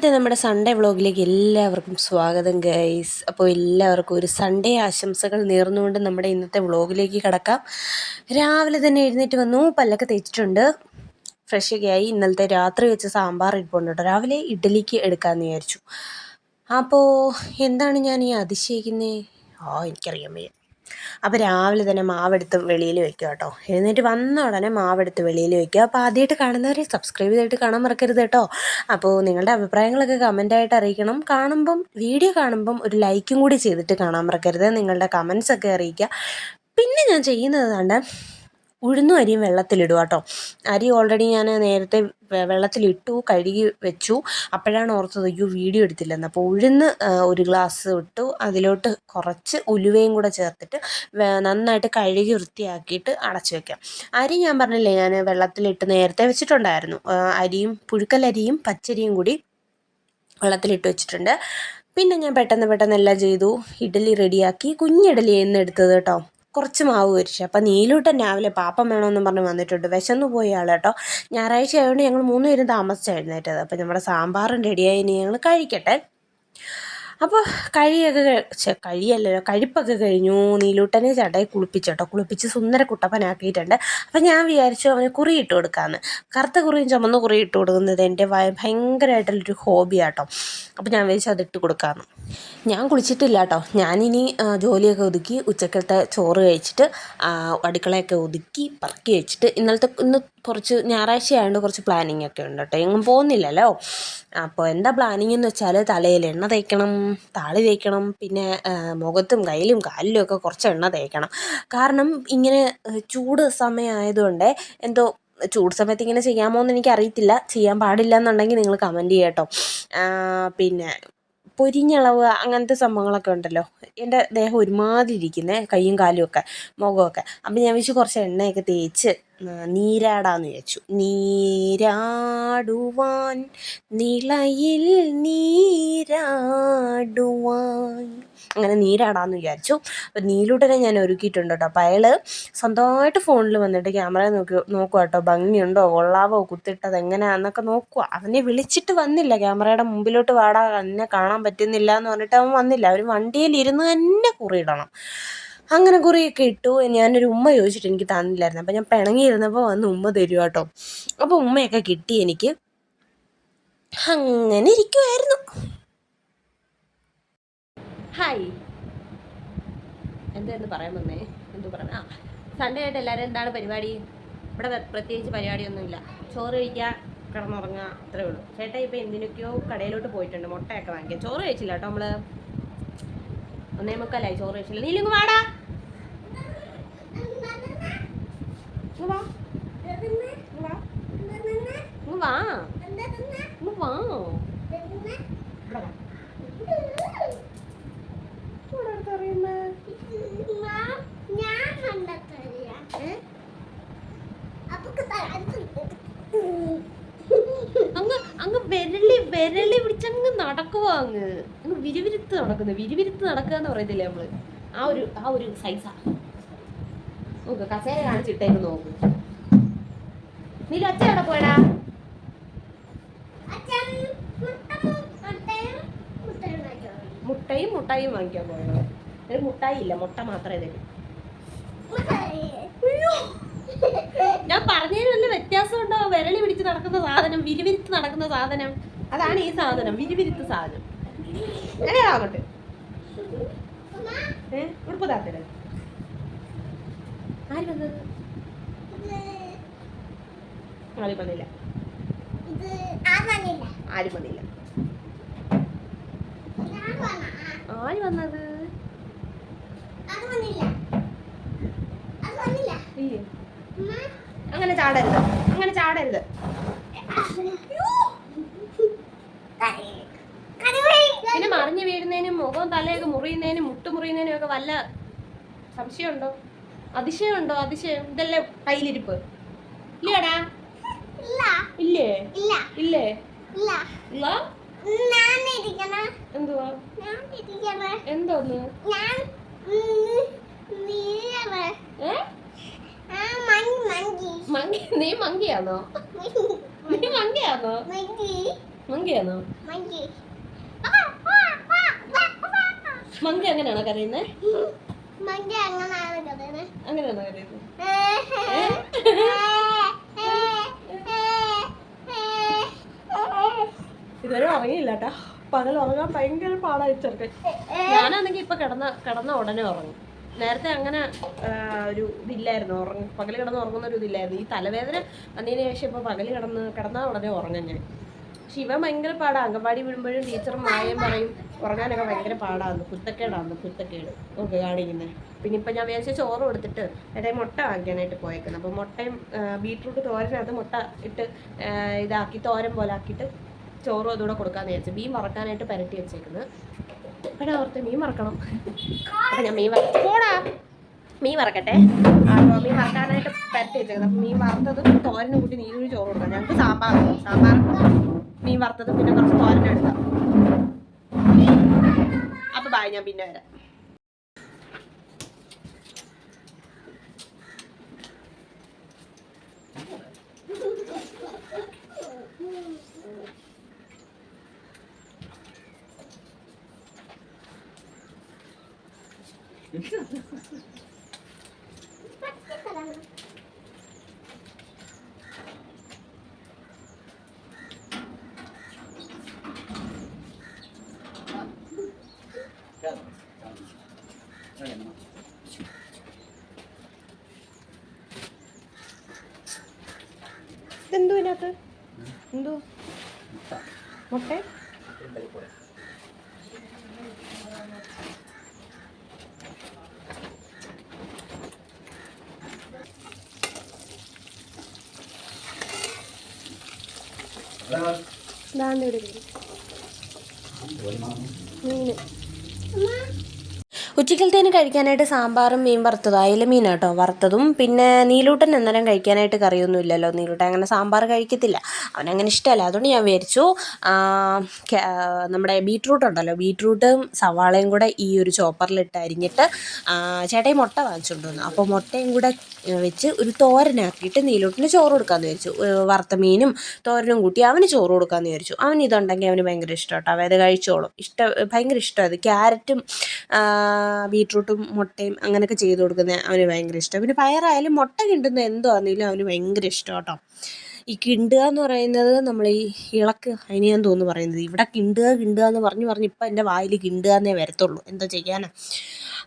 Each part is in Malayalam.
ഇന്നത്തെ നമ്മുടെ സൺഡേ വ്ളോഗിലേക്ക് എല്ലാവർക്കും സ്വാഗതം ഗൈസ് അപ്പോൾ എല്ലാവർക്കും ഒരു സൺഡേ ആശംസകൾ നേർന്നുകൊണ്ട് നമ്മുടെ ഇന്നത്തെ വ്ളോഗിലേക്ക് കടക്കാം. രാവിലെ തന്നെ എഴുന്നേറ്റ് വന്നു പല്ലൊക്കെ തേച്ചിട്ടുണ്ട്. ഫ്രഷൊക്കെ ആയി ഇന്നലത്തെ രാത്രി വെച്ച് സാമ്പാർ ഇരിപ്പുണ്ട് കേട്ടോ. രാവിലെ ഇഡ്ഡലിക്ക് എടുക്കാമെന്ന് വിചാരിച്ചു. അപ്പോൾ എന്താണ് ഞാൻ ഈ അതിശയിക്കുന്നത് ആ എനിക്കറിയാൻ വയ്യ. അപ്പോൾ രാവിലെ തന്നെ മാവെടുത്ത് വെളിയിൽ വെക്കുക കേട്ടോ. എഴുന്നേറ്റ് വന്ന ഉടനെ മാവെടുത്ത് വെളിയിൽ വെക്കുക. അപ്പോൾ ആദ്യമായിട്ട് കാണുന്നവരെ സബ്സ്ക്രൈബ് ചെയ്തിട്ട് കാണാൻ മറക്കരുത് കേട്ടോ. അപ്പോൾ നിങ്ങളുടെ അഭിപ്രായങ്ങളൊക്കെ കമന്റായിട്ട് അറിയിക്കണം. കാണുമ്പം വീഡിയോ കാണുമ്പം ഒരു ലൈക്കും കൂടി ചെയ്തിട്ട് കാണാൻ മറക്കരുത്. നിങ്ങളുടെ കമൻസ് ഒക്കെ അറിയിക്കുക. പിന്നെ ഞാൻ ചെയ്യുന്നത് കണ്ട് ഉഴുന്നും അരിയും വെള്ളത്തിലിടുക കേട്ടോ. അരി ഓൾറെഡി ഞാൻ നേരത്തെ വെള്ളത്തിലിട്ടു കഴുകി വെച്ചു. അപ്പോഴാണ് ഓർത്തത് അയ്യോ വീഡിയോ എടുത്തില്ലെന്ന്. അപ്പോൾ ഉഴുന്ന് ഒരു ഗ്ലാസ് ഇട്ടു. അതിലോട്ട് കുറച്ച് ഉലുവയും കൂടെ ചേർത്തിട്ട് നന്നായിട്ട് കഴുകി വൃത്തിയാക്കിയിട്ട് അടച്ചു വെക്കാം. അരി ഞാൻ പറഞ്ഞില്ലേ ഞാൻ വെള്ളത്തിലിട്ട് നേരത്തെ വെച്ചിട്ടുണ്ടായിരുന്നു. അരിയും പുഴുക്കലരിയും പച്ചരിയും കൂടി വെള്ളത്തിലിട്ട് വെച്ചിട്ടുണ്ട്. പിന്നെ ഞാൻ പെട്ടെന്ന് പെട്ടെന്ന് എല്ലാം ചെയ്തു. ഇഡലി റെഡിയാക്കി കുഞ്ഞിഡലി എന്ന് എടുത്തത് കേട്ടോ. കുറച്ച് മാവ് പൊരിച്ചു. അപ്പം നീലൂട്ടൻ രാവിലെ പാപ്പം വേണമെന്നും പറഞ്ഞ് വന്നിട്ടുണ്ട്. വിശന്നു പോയ ആൾ കേട്ടോ. ഞായറാഴ്ച ആയതുകൊണ്ട് ഞങ്ങൾ മൂന്ന് പേരും താമസിച്ചായിരുന്നു എഴുന്നേറ്റത്. അപ്പം നമ്മുടെ സാമ്പാറും റെഡിയായി ഇനി ഞങ്ങൾ കഴിക്കട്ടെ. അപ്പോൾ കഴിയൊക്കെ കഴി- ഛെ, കഴിയല്ലല്ലോ. കഴിപ്പൊക്കെ കഴിഞ്ഞു. നീലൂട്ടനെ ചടയെ കുളിപ്പിച്ചോട്ടോ. കുളിപ്പിച്ച് സുന്ദര കുട്ടപ്പനാക്കിയിട്ടുണ്ട്. അപ്പം ഞാൻ വിചാരിച്ചു അവന് കുറി ഇട്ട് കൊടുക്കാമെന്ന് കറുത്ത കുറിയും ചുമന്ന കുറി ഇട്ട് കൊടുക്കുന്നത് എന്റെ ഭയ- ഭയങ്കരമായിട്ടുള്ളൊരു ഹോബിയാട്ടോ അപ്പം ഞാൻ വിചാരിച്ചു അത് കൊടുക്കാമെന്ന് ഞാൻ കുളിച്ചിട്ടില്ല കേട്ടോ ഞാനിനി ജോലിയൊക്കെ ഒതുക്കി ഉച്ചക്കലത്തെ ചോറ് കഴിച്ചിട്ട് അടുക്കളയൊക്കെ ഒതുക്കി പറക്കി വെച്ചിട്ട് ഇന്നലത്തെ ഇന്ന് കുറച്ച് ഞായറാഴ്ച ആയതുകൊണ്ട് കുറച്ച് പ്ലാനിങ് ഒക്കെ ഉണ്ട് കേട്ടോ എങ്ങും പോകുന്നില്ലല്ലോ. അപ്പോൾ എന്താ പ്ലാനിങ് എന്ന് വെച്ചാൽ തലയിൽ എണ്ണ തേക്കണം. താളി തേക്കണം പിന്നെ മുഖത്തും കയ്യിലും കാലിലും ഒക്കെ കുറച്ച് എണ്ണ തേക്കണം. കാരണം ഇങ്ങനെ ചൂട് സമയമായതുകൊണ്ട് എന്തോ ചൂട് സമയത്ത് ഇങ്ങനെ ചെയ്യാമോ എന്ന് എനിക്കറിയത്തില്ല. ചെയ്യാൻ പാടില്ല എന്നുണ്ടെങ്കിൽ നിങ്ങൾ കമന്റ് ചെയ്യട്ടോ. പിന്നെ പൊരിഞ്ഞളവ് അങ്ങനത്തെ സംഭവങ്ങളൊക്കെ ഉണ്ടല്ലോ. എന്റെ ദേഹം ഒരുമാതിരി ഇരിക്കുന്നേ കയ്യും കാലും ഒക്കെ മുഖമൊക്കെ. അപ്പം ഞാൻ വെച്ച് കുറച്ച് എണ്ണയൊക്കെ തേച്ച് നീരാടാന്ന് വിചാരിച്ചു. നീരാടുവാൻ നിളയിൽ നീരാടുവാൻ. അങ്ങനെ നീരാടാന്ന് വിചാരിച്ചു. അപ്പം നീലൂട്ടനെ ഞാൻ ഒരുക്കിയിട്ടുണ്ട് കേട്ടോ. അപ്പം അയാൾ സ്വന്തമായിട്ട് ഫോണിൽ വന്നിട്ട് ക്യാമറ നോക്കി നോക്കുക കേട്ടോ. ഭംഗിയുണ്ടോ? കൊള്ളാവോ? കുത്തിട്ടത് എങ്ങനെയാന്നൊക്കെ നോക്കുക അവനെ വിളിച്ചിട്ട് വന്നില്ല. ക്യാമറയുടെ മുമ്പിലോട്ട് വാടാ. എന്നെ കാണാൻ പറ്റുന്നില്ല എന്ന് പറഞ്ഞിട്ട് അവൻ വന്നില്ല. അവർ വണ്ടിയിൽ ഇരുന്ന് തന്നെ കുറിയിടണം. അങ്ങനെ കുറിയൊക്കെ ഇട്ടു. ഞാനൊരു ഉമ്മ ചോദിച്ചിട്ട് എനിക്ക് തന്നില്ലായിരുന്നു. അപ്പം ഞാൻ പിണങ്ങിയിരുന്നപ്പോൾ വന്ന് ഉമ്മ തരുക കേട്ടോ. അപ്പോൾ ഉമ്മയൊക്കെ കിട്ടി എനിക്ക്. അങ്ങനെ ഇരിക്കുമായിരുന്നു ഹായ് എന്തായിരുന്നു പറയാൻ വന്നേ? എന്തു പറയാൻ ആ സൺഡേ ആയിട്ട് എല്ലാവരും എന്താണ് പരിപാടി? ഇവിടെ പ്ര- പ്രത്യേകിച്ച് പരിപാടിയൊന്നുമില്ല. ചോറ് കഴിക്കുക കിടന്നുറങ്ങുക അത്രേ ഉള്ളൂ. ചേട്ടാ ഇപ്പം എന്തിനൊക്കെയോ കടയിലോട്ട് പോയിട്ടുണ്ട് മുട്ടയൊക്കെ വാങ്ങിക്കാം ചോറ് കഴിച്ചില്ല കേട്ടോ നമ്മൾ ഒന്നേ മുക്കാലായി ചോറ് കഴിച്ചില്ല. നീലിങ്ങ് വാടാ ഇങ്ങ് വാ. ഇങ്ങ് വാ. ഇങ്ങ് വാ. വാ. അങ്ങ് അങ്ങ് വിരളി വിരളി പിടിച്ചങ്ങ് നടക്കുവാ അങ്ങ്? അങ്ങ് വിരുവിരുത്ത് നടക്കുന്നു. വിരുവിരുത്ത് നടക്കുക എന്ന് പറയത്തില്ലേ നമ്മൾ? ആ ഒരു ആ ഒരു സൈസാ നോക്ക് കസേര കാണിച്ചിട്ടേക്ക് നോക്ക്. നീല ഒച്ച അവിടെ പോയടാ? മുട്ടയും വാങ്ങിക്കാൻ പോയോ ഒരു മുട്ടായി ഇല്ല മുട്ട മാത്രമേ തരൂ. ഞാൻ പറഞ്ഞതിന് വല്ല വ്യത്യാസം ഉണ്ടോ? വിരളി പിടിച്ച് നടക്കുന്ന സാധനം വിരിവിരുത്ത് നടക്കുന്ന സാധനം. അതാണ് ഈ സാധനം വിരിവിരുത്ത് സാധനം. എങ്ങനെയാ അങ്ങോട്ട് ഏ ഉടുപ്പ് താത്തൽ ആര് വന്നത്? ആരും വന്നില്ല. വന്നില്ല. ആര് വന്നത്? ഇല്ലേ? അങ്ങനെ ചാടരുത്. അങ്ങനെ ചാടരുത്. പിന്നെ മറിഞ്ഞു വീഴുന്നതിനും മുഖം തലയൊക്കെ മുറിയുന്നതിനും മുട്ട് മുറിയുന്നതിനും ഒക്കെ വല്ല സംശയമുണ്ടോ? അതിശയമുണ്ടോ? അതിശയം? ഇതല്ലേ കയ്യിലിരിപ്പ്. ഇല്ലേടാ. ഇല്ലേ? ഇല്ലേ. ഇല്ല. എന്തുവാ? എന്തോന്ന്? മങ്കി നീ മങ്കിയാണോ നീ മങ്കിയാണോ മങ്കിയാണോ മങ്കി അങ്ങനെയാണോ കരയുന്നത് അങ്ങനെയാണോ കരയുന്നത് ഇതുവരെ ഉറങ്ങിയില്ല കേട്ടാ പകൽ ഉറങ്ങാൻ ഭയങ്കര പാടായി ഞാനാണെങ്കിൽ ഇപ്പൊ കിടന്ന കിടന്ന ഉടനെ ഉറങ്ങും. നേരത്തെ അങ്ങനെ ഒരു ഇതില്ലായിരുന്നു. ഉറങ്ങ പകൽ കിടന്ന് ഉറങ്ങുന്ന ഒരു ഇതില്ലായിരുന്നു. ഈ തലവേദന വന്നതിന് ശേഷം ഇപ്പൊ പകൽ കിടന്ന് കിടന്നാൽ ഉടനെ ഉറങ്ങാൻ ഞാൻ. പക്ഷെ ഇവൻ ഭയങ്കര പാടാ. അംഗൻവാടി വിടുമ്പോഴും ടീച്ചറും മായം പറയും ഉറങ്ങാനൊക്കെ ഭയങ്കര പാടാന്ന്. കുത്തക്കേടാന്ന് കുത്തക്കേട് ഓക്കെ കാണിക്കുന്നത് പിന്നെ ഇപ്പം ഞാൻ വിചാരിച്ച ചോറ് കൊടുത്തിട്ട് ഇടയിൽ മുട്ട വാങ്ങിക്കാനായിട്ട് പോയേക്കുന്നത് അപ്പോൾ മുട്ടയും ബീട്രൂട്ട് തോരനകത്ത് മുട്ട ഇട്ട് ഇതാക്കി തോരൻ പോലെ ആക്കിയിട്ട് ചോറും അതുകൂടെ കൊടുക്കാമെന്ന് വിചാരിച്ചു മീൻ വറക്കാനായിട്ട് പരട്ടി വെച്ചേക്കുന്നത് എടാ ഓർത്ത് മീൻ വറക്കണം. അപ്പം ഞാൻ മീൻ വറ പോടാ. മീൻ വറക്കട്ടെ. അപ്പോൾ മീൻ വറക്കാനായിട്ട് പരട്ടി വെച്ചേക്കുന്നത് അപ്പം മീൻ വറുത്തത് തോരനും കൂട്ടി നീരൂരി ചോറ് കൊടുക്കാം. ഞങ്ങൾക്ക് സാമ്പാർ സാമ്പാർ മീൻ വറുത്തതും പിന്നെ കുറച്ച് തോരനും എടുക്കാം. അപ്പോൾ ബായ് ഞാൻ പിന്നെ വരാം. ഇതെന്തോ ഇതിനകത്ത്? എന്തോ? മുട്ട. ラんドで。ഉച്ചക്കലത്തേന് കഴിക്കാനായിട്ട് സാമ്പാറും മീൻ വറുത്തതും അയില മീൻ കേട്ടോ വറുത്തതും. പിന്നെ നീലൂട്ടൻ അന്നേരം കഴിക്കാനായിട്ട് കറിയൊന്നും ഇല്ലല്ലോ. നീലൂട്ടൻ അങ്ങനെ സാമ്പാർ കഴിക്കത്തില്ല. അവനങ്ങനെ ഇഷ്ടമല്ല. അതുകൊണ്ട് ഞാൻ വിചാരിച്ചു നമ്മുടെ ബീട്രൂട്ട് ഉണ്ടല്ലോ. ബീട്രൂട്ടും സവാളയും കൂടെ ഈ ഒരു ചോപ്പറിലിട്ട് അരിഞ്ഞിട്ട് ചേട്ടായി മുട്ട വാങ്ങിച്ചുകൊണ്ട് വന്നു. അപ്പോൾ മുട്ടയും കൂടെ വെച്ച് ഒരു തോരനാക്കിയിട്ട് നീലൂട്ടിന് ചോറ് കൊടുക്കാമെന്ന് വിചാരിച്ചു. വറുത്ത മീനും തോരനും കൂട്ടി അവന് ചോറ് കൊടുക്കാമെന്ന് വിചാരിച്ചു. അവൻ ഇതുണ്ടെങ്കിൽ അവന് ഭയങ്കര ഇഷ്ടം കേട്ടോ. അവൻ അത് കഴിച്ചോളും. ഇഷ്ടം ഭയങ്കര ഇഷ്ടം. അത് ക്യാരറ്റും ബീട്രൂട്ടും മുട്ടയും അങ്ങനെയൊക്കെ ചെയ്ത് കൊടുക്കുന്നത് അവന് ഭയങ്കര ഇഷ്ടം. പിന്നെ പയറായാലും മുട്ട കിണ്ടുന്ന എന്തോ ആണെങ്കിലും അവന് ഭയങ്കര ഇഷ്ടം കേട്ടോ. ഈ കിണ്ടുക എന്ന് പറയുന്നത് നമ്മൾ ഈ ഇളക്ക് അതിന് ഞാൻ തോന്നുന്നു പറയുന്നത്. ഇവിടെ കിണ്ടുക കിണ്ടുക എന്ന് പറഞ്ഞ് പറഞ്ഞ് ഇപ്പം എന്റെ വായിൽ കിണ്ടുക എന്നേ വരത്തുള്ളൂ. എന്താ ചെയ്യാനാ?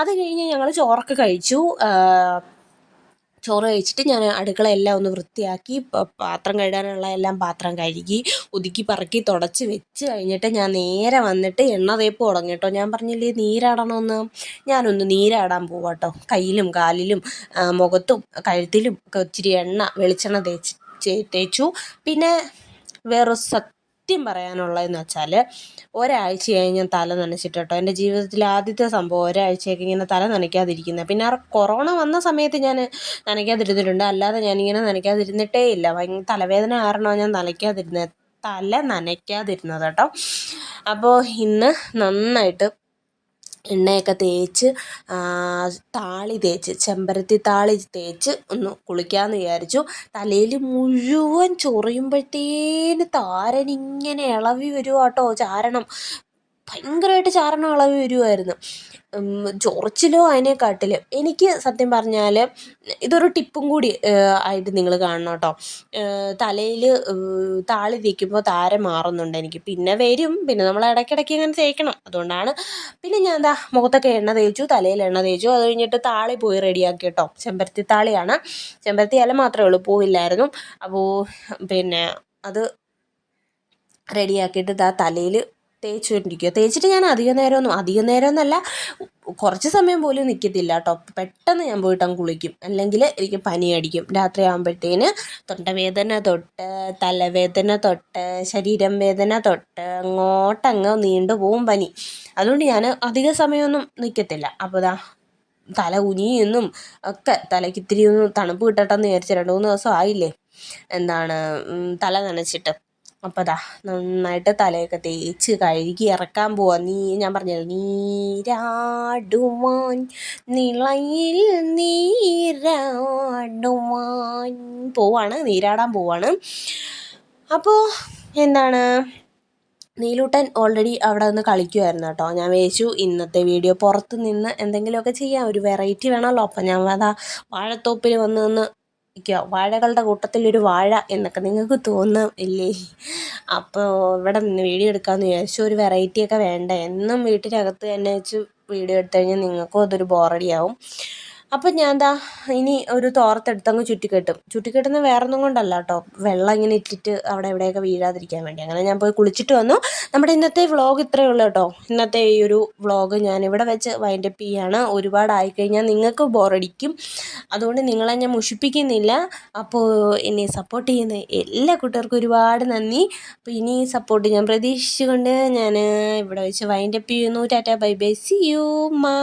അത് കഴിഞ്ഞ് ഞങ്ങൾ ചോറൊക്കെ കഴിച്ചു. ചോറ് കഴിച്ചിട്ട് ഞാൻ അടുക്കള എല്ലാം ഒന്ന് വൃത്തിയാക്കി പാത്രം കഴുകാനുള്ള എല്ലാം പാത്രം കഴുകി ഒതുക്കി പറക്കി തുടച്ച് വെച്ച് കഴിഞ്ഞിട്ട് ഞാൻ നേരെ വന്നിട്ട് എണ്ണ തേപ്പ് തുടങ്ങി കേട്ടോ ഞാൻ പറഞ്ഞില്ലേ നീരാടണമെന്ന് ഞാനൊന്ന് നീരാടാൻ പോവാട്ടോ കയ്യിലും കാലിലും മുഖത്തും കഴുത്തിലും ഒക്കെ ഒത്തിരി എണ്ണ വെളിച്ചെണ്ണ തേച്ച് തേച്ചു. പിന്നെ വേറൊരു സത്യം പറയാനുള്ളതെന്ന് വെച്ചാൽ ഒരാഴ്ചയായി ഞാൻ തല നനച്ചിട്ട് കേട്ടോ എന്റെ ജീവിതത്തിൽ ആദ്യത്തെ സംഭവം ഒരാഴ്ചയൊക്കെ ഇങ്ങനെ തല നനയ്ക്കാതിരിക്കുന്നത്. പിന്നെ ആ കൊറോണ വന്ന സമയത്ത് ഞാൻ നനയ്ക്കാതിരുന്നിട്ടുണ്ട്. അല്ലാതെ ഞാനിങ്ങനെ നനയ്ക്കാതിരുന്നിട്ടേ ഇല്ല ഭയങ്കര തലവേദന കാരണമാണ് ഞാൻ നനയ്ക്കാതിരുന്നത്. തല നനയ്ക്കാതിരുന്നത് കേട്ടോ. അപ്പോൾ ഇന്ന് നന്നായിട്ട് എണ്ണയൊക്കെ തേച്ച് താളി തേച്ച് ചെമ്പരത്തി താളി തേച്ച് ഒന്ന് കുളിക്കാമെന്ന് വിചാരിച്ചു. തലയിൽ മുഴുവൻ ചൊറിയുമ്പോഴത്തേന് താരനിങ്ങനെ ഇളവി വരുവാട്ടോ ചാരണം. ഭയങ്കരമായിട്ട് ചാറണ അളവ് വരുമായിരുന്നു ചൊറിച്ചിലോ അതിനെക്കാട്ടിലും എനിക്ക് സത്യം പറഞ്ഞാൽ ഇതൊരു ടിപ്പും കൂടി ആയിട്ട് നിങ്ങൾ കാണണം കേട്ടോ. തലയിൽ താളി തേക്കുമ്പോൾ താര മാറുന്നുണ്ട് എനിക്ക്. പിന്നെ വരും. പിന്നെ നമ്മൾ ഇടയ്ക്കിടയ്ക്ക് ഇങ്ങനെ തേക്കണം. അതുകൊണ്ടാണ് പിന്നെ ഞാൻ എന്താ മുഖത്തൊക്കെ എണ്ണ തേച്ചു തലയിൽ എണ്ണ തേച്ചു. അത് കഴിഞ്ഞിട്ട് താളി പോയി റെഡിയാക്കി കേട്ടോ. ചെമ്പരത്തി താളിയാണ്. ചെമ്പരത്തി ഇല മാത്രമേ ഉള്ളൂ പോവില്ലായിരുന്നു. അപ്പോൾ പിന്നെ അത് റെഡിയാക്കിയിട്ട് ഇതാ തലയിൽ തേച്ചുകൊണ്ടിരിക്കുക തേച്ചിട്ട് ഞാൻ അധികം നേരമൊന്നും അധികം നേരം എന്നല്ല കുറച്ച് സമയം പോലും നിൽക്കത്തില്ല കേട്ടോ. പെട്ടെന്ന് ഞാൻ പോയിട്ട് അങ്ങ് കുളിക്കും. അല്ലെങ്കിൽ എനിക്ക് പനി അടിക്കും രാത്രി ആകുമ്പോഴത്തേന് തൊണ്ടവേദന തൊട്ട് തലവേദന തൊട്ട് ശരീരം വേദന തൊട്ട് അങ്ങോട്ടങ്ങ് നീണ്ടു പോവും പനി. അതുകൊണ്ട് ഞാൻ അധിക സമയമൊന്നും നിൽക്കത്തില്ല അപ്പോൾ ദാ തല കുനിയെന്നും ഒക്കെ തലയ്ക്ക് ഇത്തിരി ഒന്ന് തണുപ്പ് കിട്ടട്ടെന്ന് വിചാരിച്ച് രണ്ട് മൂന്ന് ദിവസം ആയില്ലേ? എന്താണ് തല നനച്ചിട്ട്. അപ്പോൾ നന്നായിട്ട് തലയൊക്കെ തേച്ച് കഴുകി ഇറക്കാൻ പോവാ. നീ ഞാൻ പറഞ്ഞല്ലോ നീരാടുവാൻ നിളയിൽ നീരാടുവാൻ പോവാണ് നീരാടാൻ പോവാണ്. അപ്പോൾ എന്താണ്? നീലൂട്ടൻ ഓൾറെഡി അവിടെ നിന്ന് കളിക്കുമായിരുന്നു കേട്ടോ. ഞാൻ വേശു ഇന്നത്തെ വീഡിയോ പുറത്ത് നിന്ന് എന്തെങ്കിലുമൊക്കെ ചെയ്യാം. ഒരു വെറൈറ്റി വേണമല്ലോ. അപ്പം ഞാൻ അതാ വാഴത്തോപ്പിൽ വന്ന് നിന്ന് നിൽക്കുക വാഴകളുടെ കൂട്ടത്തിൽ ഒരു വാഴ എന്നൊക്കെ നിങ്ങൾക്ക് തോന്നും ഇല്ലേ അപ്പോൾ ഇവിടെ നിന്ന് വീഡിയോ എടുക്കാമെന്ന് വിചാരിച്ചു. ഒരു വെറൈറ്റിയൊക്കെ വേണ്ടേ? എന്നും വീട്ടിനകത്ത് തന്നെ വെച്ച് വീഡിയോ എടുത്തു കഴിഞ്ഞാൽ നിങ്ങൾക്കും അതൊരു ബോറടിയാവും അപ്പം ഞാൻ എന്താ ഇനി ഒരു തോർത്തെടുത്തങ്ങ് ചുറ്റിക്കെട്ടും. ചുറ്റിക്കെട്ടുന്ന വേറെ ഒന്നും കൊണ്ടല്ല കേട്ടോ വെള്ളം ഇങ്ങനെ ഇട്ടിട്ട് അവിടെ എവിടെയൊക്കെ വീഴാതിരിക്കാൻ വേണ്ടി. അങ്ങനെ ഞാൻ പോയി കുളിച്ചിട്ട് വന്നു. നമ്മുടെ ഇന്നത്തെ വ്ളോഗ് ഇത്രയേ ഉള്ളൂ കേട്ടോ ഇന്നത്തെ ഈ ഒരു വ്ളോഗ് ഞാൻ ഇവിടെ വെച്ച് വൈൻഡ് വൈൻഡപ്പ് ചെയ്യാണ്. ഒരുപാടായി കഴിഞ്ഞാൽ നിങ്ങൾക്ക് ബോറടിക്കും. അതുകൊണ്ട് നിങ്ങളെ ഞാൻ മുഷിപ്പിക്കുന്നില്ല. അപ്പോൾ എന്നെ സപ്പോർട്ട് ചെയ്യുന്ന എല്ലാ കൂട്ടുകാർക്കും ഒരുപാട് നന്ദി. അപ്പോൾ ഇനി സപ്പോർട്ട് ഞാൻ പ്രതീക്ഷിച്ചുകൊണ്ട് ഞാൻ ഇവിടെ വെച്ച് വൈൻഡ് അപ്പ് ചെയ്യുന്നു. Tata bye bye see you മാ